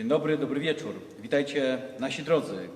Dzień dobry, dobry wieczór. Witajcie nasi drodzy.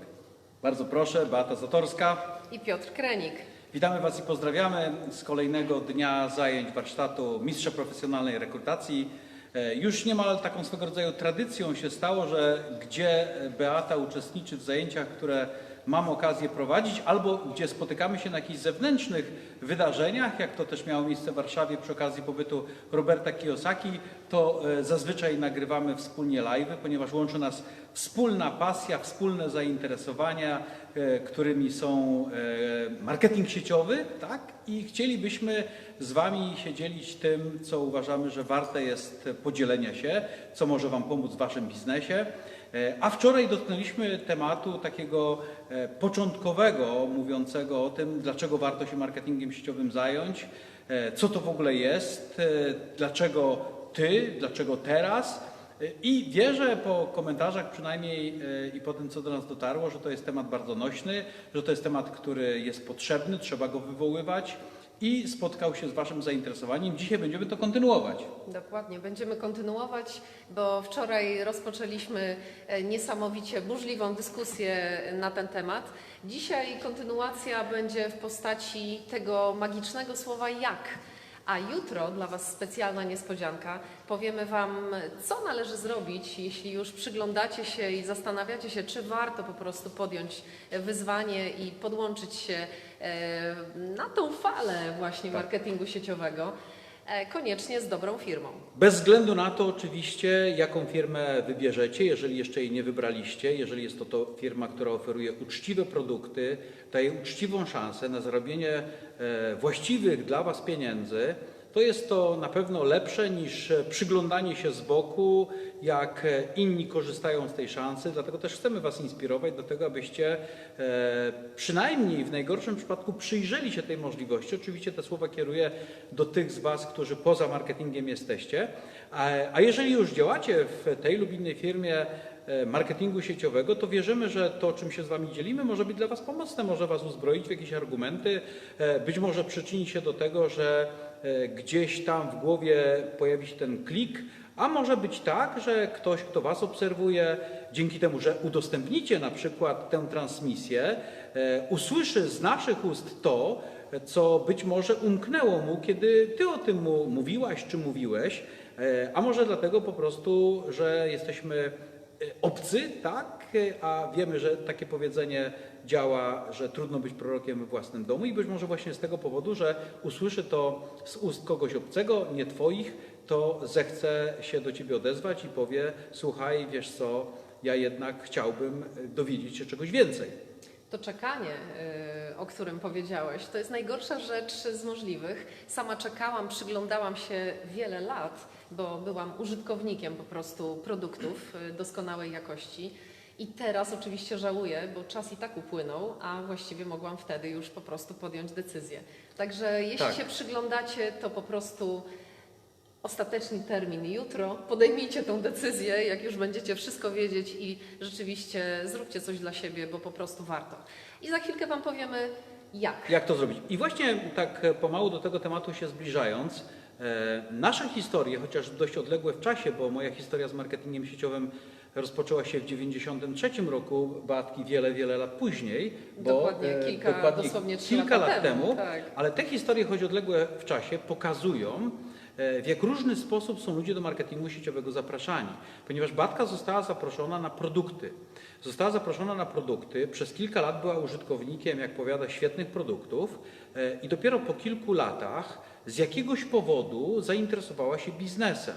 Bardzo proszę, Beata Zatorska. i Piotr Krenik. Witamy Was i pozdrawiamy z kolejnego dnia zajęć warsztatu Mistrza Profesjonalnej Rekrutacji. E, Już niemal taką swego rodzaju tradycją się stało, że gdzie Beata uczestniczy w zajęciach, które mam okazję prowadzić, albo gdzie spotykamy się na jakichś zewnętrznych wydarzeniach, jak to też miało miejsce w Warszawie przy okazji pobytu Roberta Kiyosaki, to e, zazwyczaj nagrywamy wspólnie live, ponieważ łączy nas wspólna pasja, wspólne zainteresowania, e, którymi są e, marketing sieciowy, tak? I chcielibyśmy z Wami się dzielić tym, co uważamy, że warte jest podzielenia się, co może Wam pomóc w Waszym biznesie. E, A wczoraj dotknęliśmy tematu takiego e, początkowego, mówiącego o tym, dlaczego warto się marketingiem sieciowym zająć, e, co to w ogóle jest, dlaczego ty, dlaczego teraz. I wierzę po komentarzach przynajmniej i po tym, co do nas dotarło, że to jest temat bardzo nośny, że to jest temat, który jest potrzebny, trzeba go wywoływać i spotkał się z Waszym zainteresowaniem. Dzisiaj będziemy to kontynuować. Dokładnie, będziemy kontynuować, bo wczoraj rozpoczęliśmy e, niesamowicie burzliwą dyskusję na ten temat. Dzisiaj kontynuacja będzie w postaci tego magicznego słowa jak. A jutro dla Was specjalna niespodzianka. Powiemy Wam, co należy zrobić, jeśli już przyglądacie się i zastanawiacie się, czy warto po prostu podjąć wyzwanie i podłączyć się e, na tą falę właśnie Tak. marketingu sieciowego, e, koniecznie z dobrą firmą. Bez względu na to oczywiście, jaką firmę wybierzecie, jeżeli jeszcze jej nie wybraliście, jeżeli jest to, to firma, która oferuje uczciwe produkty, daje uczciwą szansę na zarobienie e, właściwych dla Was pieniędzy, to jest to na pewno lepsze niż e, przyglądanie się z boku, jak e, inni korzystają z tej szansy. Dlatego też chcemy Was inspirować do tego, abyście e, przynajmniej w najgorszym przypadku przyjrzeli się tej możliwości. Oczywiście te słowa kieruję do tych z Was, którzy poza marketingiem jesteście. A, jeżeli już działacie w tej lub innej firmie marketingu sieciowego, to wierzymy, że to, czym się z Wami dzielimy, może być dla Was pomocne, może Was uzbroić w jakieś argumenty, e, być może przyczyni się do tego, że e, gdzieś tam w głowie pojawi się ten klik, a może być tak, że ktoś, kto Was obserwuje, dzięki temu, że udostępnicie na przykład tę transmisję, e, usłyszy z naszych ust to, co być może umknęło mu, kiedy Ty o tym mu mówiłaś czy mówiłeś, e, a może dlatego po prostu, że jesteśmy e, obcy, tak? E, A wiemy, że takie powiedzenie działa, że trudno być prorokiem we własnym domu i być może właśnie z tego powodu, że usłyszy to z ust kogoś obcego, nie Twoich, to zechce się do Ciebie odezwać i powie, słuchaj, wiesz co, ja jednak chciałbym e, dowiedzieć się czegoś więcej. To czekanie, y, o którym powiedziałeś, to jest najgorsza rzecz z możliwych. Sama czekałam, przyglądałam się wiele lat, bo byłam użytkownikiem po prostu produktów y, doskonałej jakości. I teraz oczywiście żałuję, bo czas i tak upłynął, a właściwie mogłam wtedy już po prostu podjąć decyzję. Także jeśli Tak. się przyglądacie, to po prostu ostateczny termin jutro. Podejmijcie tą decyzję, jak już będziecie wszystko wiedzieć i rzeczywiście zróbcie coś dla siebie, bo po prostu warto. I za chwilkę Wam powiemy jak. Jak to zrobić? I właśnie tak e, pomału do tego tematu się zbliżając, e, nasze historie, chociaż dość odległe w czasie, bo moja historia z marketingiem sieciowym rozpoczęła się w 93 roku, Batki wiele, wiele lat później. Bo, Dokładnie e, kilka- dosłownie trzy kilka lat temu, temu. tak. Ale te historie, choć odległe w czasie, pokazują, w jak różny sposób są ludzie do marketingu sieciowego zapraszani. Ponieważ Batka została zaproszona na produkty. Została zaproszona na produkty, przez kilka lat była użytkownikiem, jak powiada, świetnych produktów e, i dopiero po kilku latach z jakiegoś powodu zainteresowała się biznesem.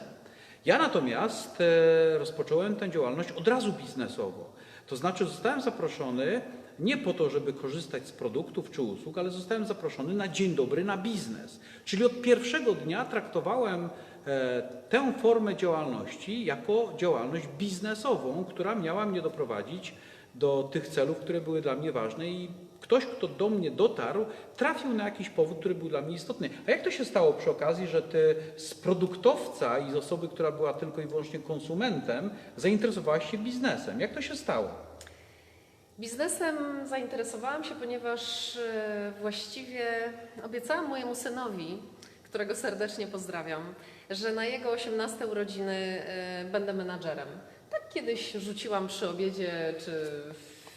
Ja natomiast e, rozpocząłem tę działalność od razu biznesowo. To znaczy zostałem zaproszony nie po to, żeby korzystać z produktów czy usług, ale zostałem zaproszony na dzień dobry na biznes. Czyli od pierwszego dnia traktowałem e, tę formę działalności jako działalność biznesową, która miała mnie doprowadzić do tych celów, które były dla mnie ważne i ktoś, kto do mnie dotarł, trafił na jakiś powód, który był dla mnie istotny. A jak to się stało przy okazji, że ty z produktowca i z osoby, która była tylko i wyłącznie konsumentem, zainteresowałaś się biznesem? Jak to się stało? Biznesem zainteresowałam się, ponieważ e, właściwie obiecałam mojemu synowi, którego serdecznie pozdrawiam, że na jego 18 urodziny e, będę menadżerem. Tak kiedyś rzuciłam przy obiedzie, czy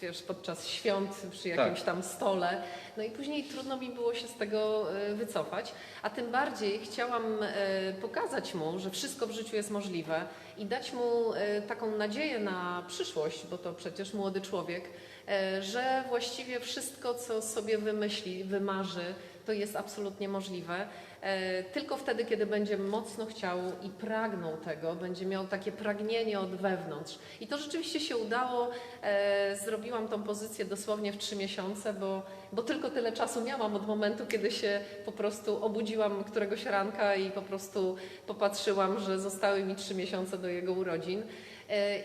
wiesz, podczas świąt, przy Tak. jakimś tam stole. No i później trudno mi było się z tego e, wycofać, a tym bardziej chciałam e, pokazać mu, że wszystko w życiu jest możliwe i dać mu e, taką nadzieję na przyszłość, bo to przecież młody człowiek, że właściwie wszystko, co sobie wymyśli, wymarzy, to jest absolutnie możliwe. E, Tylko wtedy, kiedy będzie mocno chciał i pragnął tego, będzie miał takie pragnienie od wewnątrz. I to rzeczywiście się udało. E, Zrobiłam tą pozycję dosłownie w trzy miesiące, bo, bo tylko tyle czasu miałam od momentu, kiedy się po prostu obudziłam któregoś ranka i po prostu popatrzyłam, że zostały mi trzy miesiące do jego urodzin.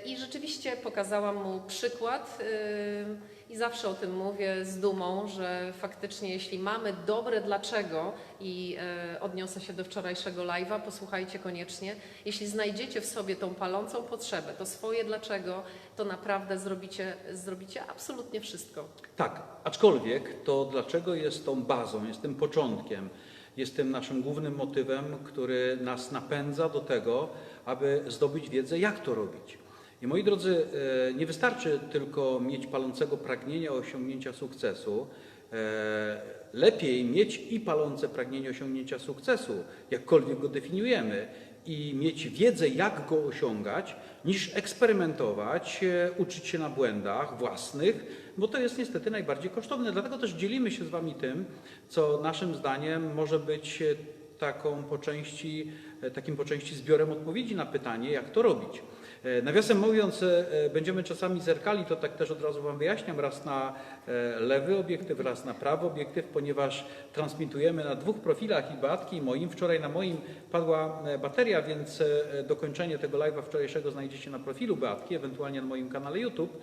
I rzeczywiście pokazałam mu przykład e, i zawsze o tym mówię z dumą, że faktycznie jeśli mamy dobre dlaczego i e, odniosę się do wczorajszego live'a, posłuchajcie koniecznie, jeśli znajdziecie w sobie tą palącą potrzebę, to swoje dlaczego, to naprawdę zrobicie, zrobicie absolutnie wszystko. Tak, aczkolwiek to dlaczego jest tą bazą, jest tym początkiem, jest tym naszym głównym motywem, który nas napędza do tego, aby zdobyć wiedzę, jak to robić. I moi drodzy, e, nie wystarczy tylko mieć palącego pragnienia osiągnięcia sukcesu. E, Lepiej mieć i palące pragnienie osiągnięcia sukcesu, jakkolwiek go definiujemy, i mieć wiedzę, jak go osiągać, niż eksperymentować, e, uczyć się na błędach własnych, bo to jest niestety najbardziej kosztowne. Dlatego też dzielimy się z Wami tym, co naszym zdaniem może być taką po części, e, takim po części zbiorem odpowiedzi na pytanie, jak to robić. E, Nawiasem mówiąc, e, e, będziemy czasami zerkali, to tak też od razu Wam wyjaśniam, raz na lewy obiektyw, raz na prawy obiektyw, ponieważ transmitujemy na dwóch profilach i Batki, i moim. Wczoraj na moim padła bateria, więc dokończenie tego live'a wczorajszego znajdziecie na profilu Beatki, ewentualnie na moim kanale YouTube.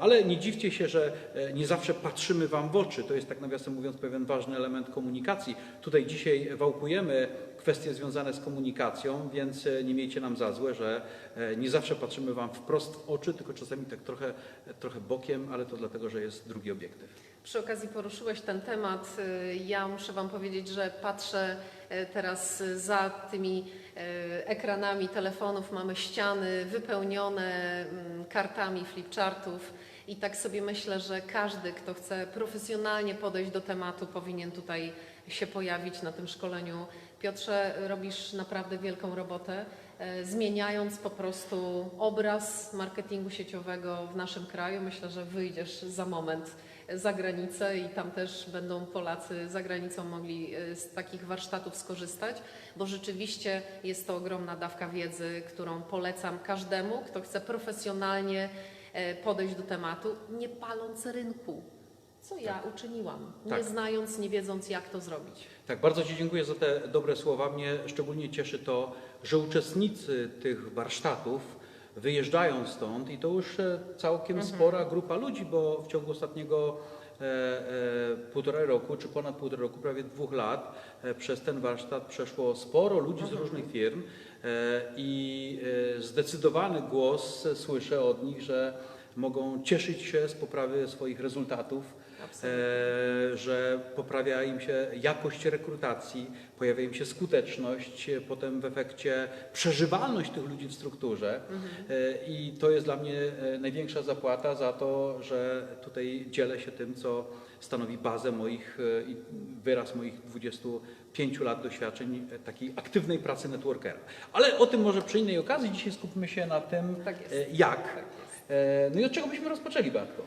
Ale nie dziwcie się, że nie zawsze patrzymy Wam w oczy. To jest tak nawiasem mówiąc pewien ważny element komunikacji. Tutaj dzisiaj wałkujemy kwestie związane z komunikacją, więc e, nie miejcie nam za złe, że e, nie zawsze patrzymy Wam wprost w oczy, tylko czasami tak trochę, trochę bokiem, ale to dlatego, że jest drugi obiektyw. Przy okazji poruszyłeś ten temat. Y, Ja muszę Wam powiedzieć, że patrzę teraz za tymi ekranami telefonów, mamy ściany wypełnione mm, kartami flipchartów i tak sobie myślę, że każdy, kto chce profesjonalnie podejść do tematu, powinien tutaj się pojawić na tym szkoleniu. Piotrze, robisz naprawdę wielką robotę, e, zmieniając po prostu obraz marketingu sieciowego w naszym kraju. Myślę, że wyjdziesz za moment za granicę i tam też będą Polacy za granicą mogli e, z takich warsztatów skorzystać, bo rzeczywiście jest to ogromna dawka wiedzy, którą polecam każdemu, kto chce profesjonalnie e, podejść do tematu, nie paląc rynku. Co ja uczyniłam, nie Tak. znając, nie wiedząc, jak to zrobić. Tak, bardzo Ci dziękuję za te dobre słowa. Mnie szczególnie cieszy to, że uczestnicy tych warsztatów wyjeżdżają stąd i to już e, całkiem spora grupa ludzi, bo w ciągu ostatniego e, e, półtora roku, czy ponad półtora roku, prawie dwóch lat, e, przez ten warsztat przeszło sporo ludzi z różnych firm e, i e, zdecydowany głos słyszę od nich, że mogą cieszyć się z poprawy swoich rezultatów e, że poprawia im się jakość rekrutacji, pojawia im się skuteczność, potem w efekcie przeżywalność tych ludzi w strukturze. E, I to jest dla mnie e, największa zapłata za to, że tutaj dzielę się tym, co stanowi bazę moich e, i wyraz moich 25 lat doświadczeń e, takiej aktywnej pracy networkera. Ale o tym może przy innej okazji. Dzisiaj skupmy się na tym, Tak jak. Tak No i od czego byśmy rozpoczęli, Bartko?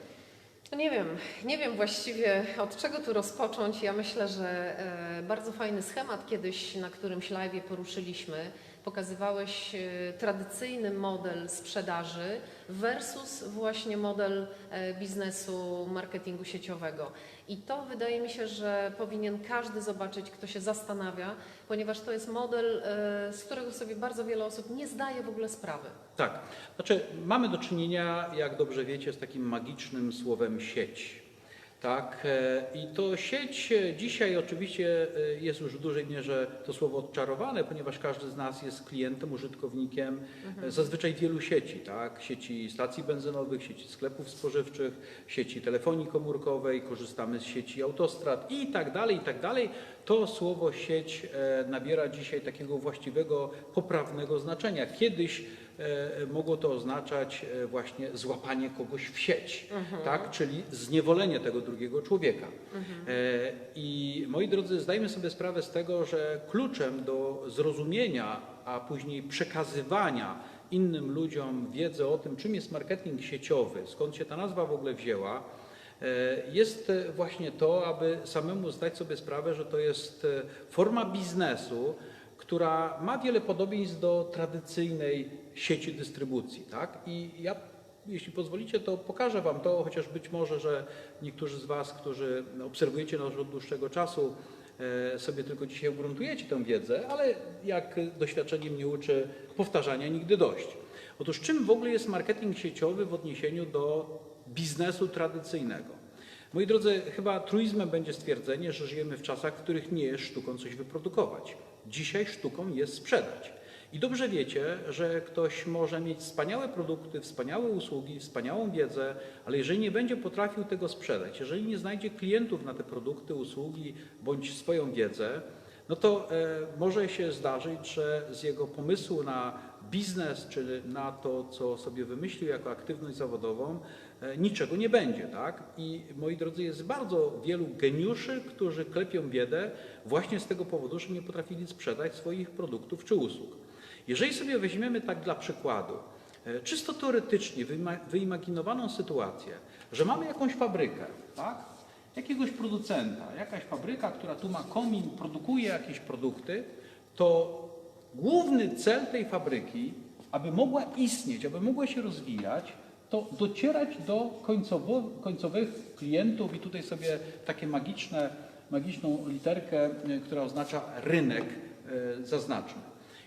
No nie wiem, nie wiem właściwie od czego tu rozpocząć. Ja myślę, że e, bardzo fajny schemat kiedyś na którymś live poruszyliśmy. Pokazywałeś e, tradycyjny model sprzedaży versus właśnie model e, biznesu marketingu sieciowego. I to wydaje mi się, że powinien każdy zobaczyć, kto się zastanawia, ponieważ to jest model, e, z którego sobie bardzo wiele osób nie zdaje w ogóle sprawy. Tak. Znaczy, mamy do czynienia, jak dobrze wiecie, z takim magicznym słowem sieć. Tak, e, i to sieć e, dzisiaj oczywiście e, jest już w dużej mierze to słowo odczarowane, ponieważ każdy z nas jest klientem, użytkownikiem e, zazwyczaj wielu sieci, tak? Sieci stacji benzynowych, sieci sklepów spożywczych, sieci telefonii komórkowej, korzystamy z sieci autostrad i tak dalej, i tak dalej. To słowo sieć nabiera dzisiaj takiego właściwego, poprawnego znaczenia. Kiedyś mogło to oznaczać e, właśnie złapanie kogoś w sieć, tak? czyli zniewolenie tego drugiego człowieka. E, I moi drodzy, zdajmy sobie sprawę z tego, że kluczem do zrozumienia, a później przekazywania innym ludziom wiedzy o tym, czym jest marketing sieciowy, skąd się ta nazwa w ogóle wzięła, e, jest e, właśnie to, aby samemu zdać sobie sprawę, że to jest e, forma biznesu, która ma wiele podobieństw do tradycyjnej sieci dystrybucji. Tak? I ja, jeśli pozwolicie, to pokażę Wam to, chociaż być może, że niektórzy z Was, którzy obserwujecie nas od dłuższego czasu, e, sobie tylko dzisiaj ugruntujecie tę wiedzę, ale jak doświadczenie mnie uczy, powtarzania nigdy dość. Otóż czym w ogóle jest marketing sieciowy w odniesieniu do biznesu tradycyjnego? Moi drodzy, chyba truizmem będzie stwierdzenie, że żyjemy w czasach, w których nie jest sztuką coś wyprodukować. Dzisiaj sztuką jest sprzedać. I dobrze wiecie, że ktoś może mieć wspaniałe produkty, wspaniałe usługi, wspaniałą wiedzę, ale jeżeli nie będzie potrafił tego sprzedać, jeżeli nie znajdzie klientów na te produkty, usługi bądź swoją wiedzę, no to e, może się zdarzyć, że z jego pomysłu na biznes czy na to, co sobie wymyślił jako aktywność zawodową, e, niczego nie będzie. Tak? I moi drodzy, jest bardzo wielu geniuszy, którzy klepią biedę właśnie z tego powodu, że nie potrafili sprzedać swoich produktów czy usług. Jeżeli sobie weźmiemy tak dla przykładu, e, czysto teoretycznie wyima- wyimaginowaną sytuację, że mamy jakąś fabrykę, tak? jakiegoś producenta, jakaś fabryka, która tu ma komin, produkuje jakieś produkty, to główny cel tej fabryki, aby mogła istnieć, aby mogła się rozwijać, to docierać do końcowo, końcowych klientów i tutaj sobie takie magiczne, magiczną literkę, e, która oznacza rynek, e, zaznaczmy.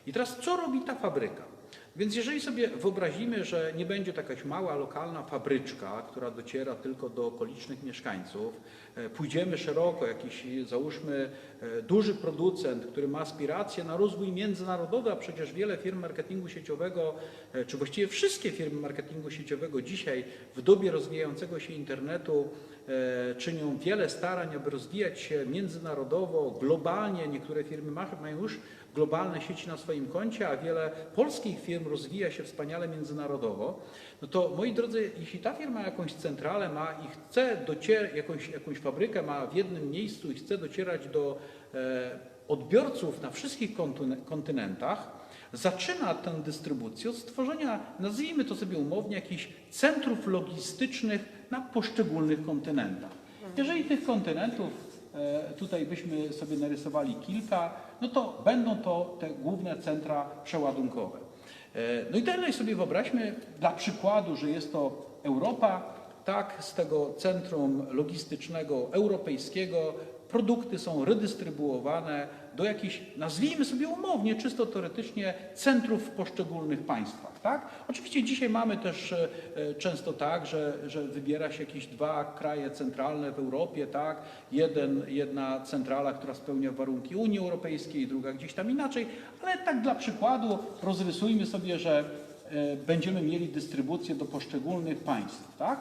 I teraz co robi ta fabryka? Więc jeżeli sobie wyobrazimy, że nie będzie to jakaś mała, lokalna fabryczka, która dociera tylko do okolicznych mieszkańców, e, pójdziemy szeroko, jakiś załóżmy e, duży producent, który ma aspiracje na rozwój międzynarodowy, a przecież wiele firm marketingu sieciowego, e, czy właściwie wszystkie firmy marketingu sieciowego dzisiaj w dobie rozwijającego się internetu czynią wiele starań, aby rozwijać się międzynarodowo, globalnie. Niektóre firmy ma- mają już globalne sieci na swoim koncie, a wiele polskich firm rozwija się wspaniale międzynarodowo, no to moi drodzy, jeśli ta firma jakąś centralę ma i chce docierać, jakąś, jakąś fabrykę ma w jednym miejscu i chce docierać do e, odbiorców na wszystkich kontyne- kontynentach, zaczyna tę dystrybucję od stworzenia, nazwijmy to sobie umownie, jakichś centrów logistycznych na poszczególnych kontynentach. Jeżeli tych kontynentów tutaj byśmy sobie narysowali kilka, no to będą to te główne centra przeładunkowe. E, No i dalej sobie wyobraźmy dla przykładu, że jest to Europa, tak, z tego centrum logistycznego europejskiego produkty są redystrybuowane do jakichś, nazwijmy sobie umownie, czysto teoretycznie, centrów w poszczególnych państwach. Tak? Oczywiście dzisiaj mamy też e, e, często tak, że, że wybiera się jakieś dwa kraje centralne w Europie, tak? Jeden, jedna centrala, która spełnia warunki Unii Europejskiej, druga gdzieś tam inaczej, ale tak dla przykładu rozrysujmy sobie, że e, będziemy mieli dystrybucję do poszczególnych państw. Tak?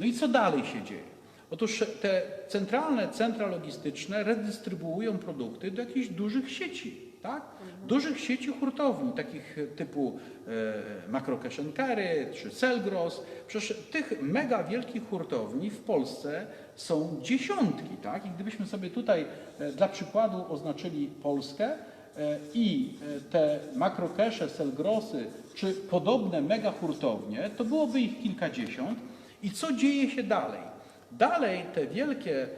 No i co dalej się dzieje? Otóż te centralne centra logistyczne redystrybuują produkty do jakichś dużych sieci, tak? Dużych sieci hurtowni, takich typu e, Makro Cash Carry czy Selgros. Przecież tych mega wielkich hurtowni w Polsce są dziesiątki, tak? I gdybyśmy sobie tutaj e, dla przykładu oznaczyli Polskę, e, i e, te makrokesze, selgrosy czy podobne mega hurtownie, to byłoby ich kilkadziesiąt. I co dzieje się dalej? Dalej te wielkie e,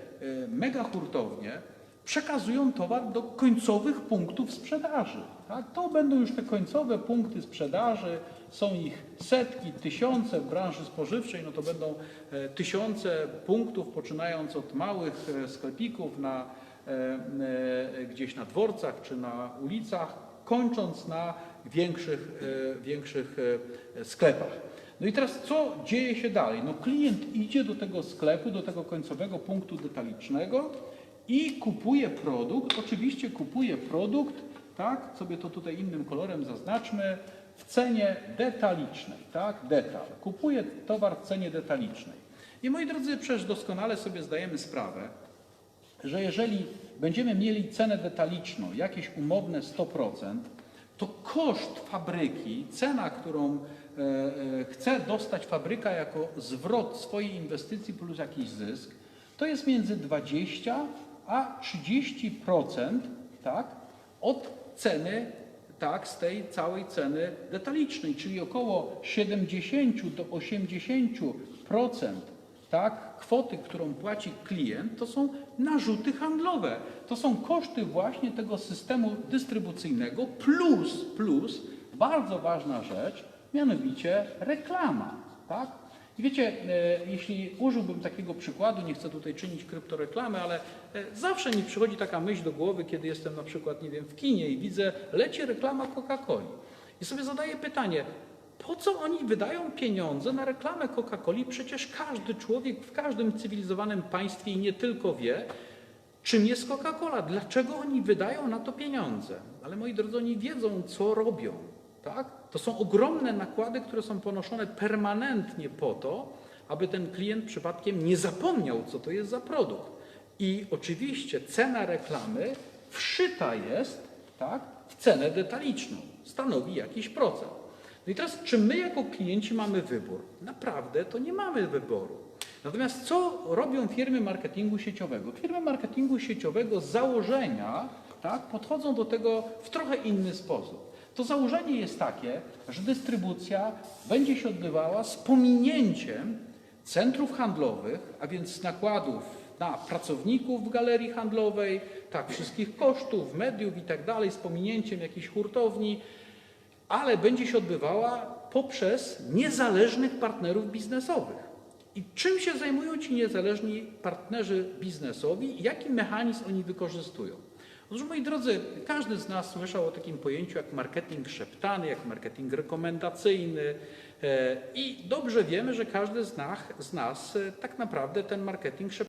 mega hurtownie przekazują towar do końcowych punktów sprzedaży. Tak? To będą już te końcowe punkty sprzedaży, są ich setki, tysiące w branży spożywczej, no to będą e, tysiące punktów, poczynając od małych e, sklepików na, e, gdzieś na dworcach czy na ulicach, kończąc na większych, większych sklepach. No i teraz co dzieje się dalej? No klient idzie do tego sklepu, do tego końcowego punktu detalicznego i kupuje produkt, oczywiście kupuje produkt, tak, sobie to tutaj innym kolorem zaznaczmy, w cenie detalicznej, tak, detal. Kupuje towar w cenie detalicznej. I moi drodzy, przecież doskonale sobie zdajemy sprawę, że jeżeli będziemy mieli cenę detaliczną, jakieś umowne 100%, to koszt fabryki, cena, którą e, e, chce dostać fabryka jako zwrot swojej inwestycji plus jakiś zysk, to jest między 20 a 30% tak, od ceny tak, z tej całej ceny detalicznej, czyli około 70 do 80% tak, kwoty, którą płaci klient, to są narzuty handlowe. To są koszty właśnie tego systemu dystrybucyjnego plus, plus bardzo ważna rzecz, mianowicie reklama. Tak? I wiecie, e, jeśli użyłbym takiego przykładu, nie chcę tutaj czynić kryptoreklamy, ale e, zawsze mi przychodzi taka myśl do głowy, kiedy jestem na przykład, nie wiem, w kinie i widzę, leci reklama Coca-Coli. I sobie zadaję pytanie, po co oni wydają pieniądze na reklamę Coca-Coli? Przecież każdy człowiek w każdym cywilizowanym państwie i nie tylko wie, czym jest Coca-Cola. Dlaczego oni wydają na to pieniądze? Ale moi drodzy, oni wiedzą, co robią. Tak? To są ogromne nakłady, które są ponoszone permanentnie po to, aby ten klient przypadkiem nie zapomniał, co to jest za produkt. I oczywiście cena reklamy wszyta jest tak, w cenę detaliczną. Stanowi jakiś procent. No i teraz, czy my jako klienci mamy wybór? Naprawdę to nie mamy wyboru. Natomiast co robią firmy marketingu sieciowego? Firmy marketingu sieciowego z założenia tak, podchodzą do tego w trochę inny sposób. To założenie jest takie, że dystrybucja będzie się odbywała z pominięciem centrów handlowych, a więc nakładów na pracowników w galerii handlowej, tak, wszystkich kosztów, mediów i tak dalej, z pominięciem jakichś hurtowni, ale będzie się odbywała poprzez niezależnych partnerów biznesowych. I czym się zajmują ci niezależni partnerzy biznesowi jaki mechanizm oni wykorzystują? Otóż, moi drodzy, każdy z nas słyszał o takim pojęciu jak marketing szeptany, jak marketing rekomendacyjny e, i dobrze wiemy, że każdy z nas, z nas e, tak naprawdę ten marketing szeptany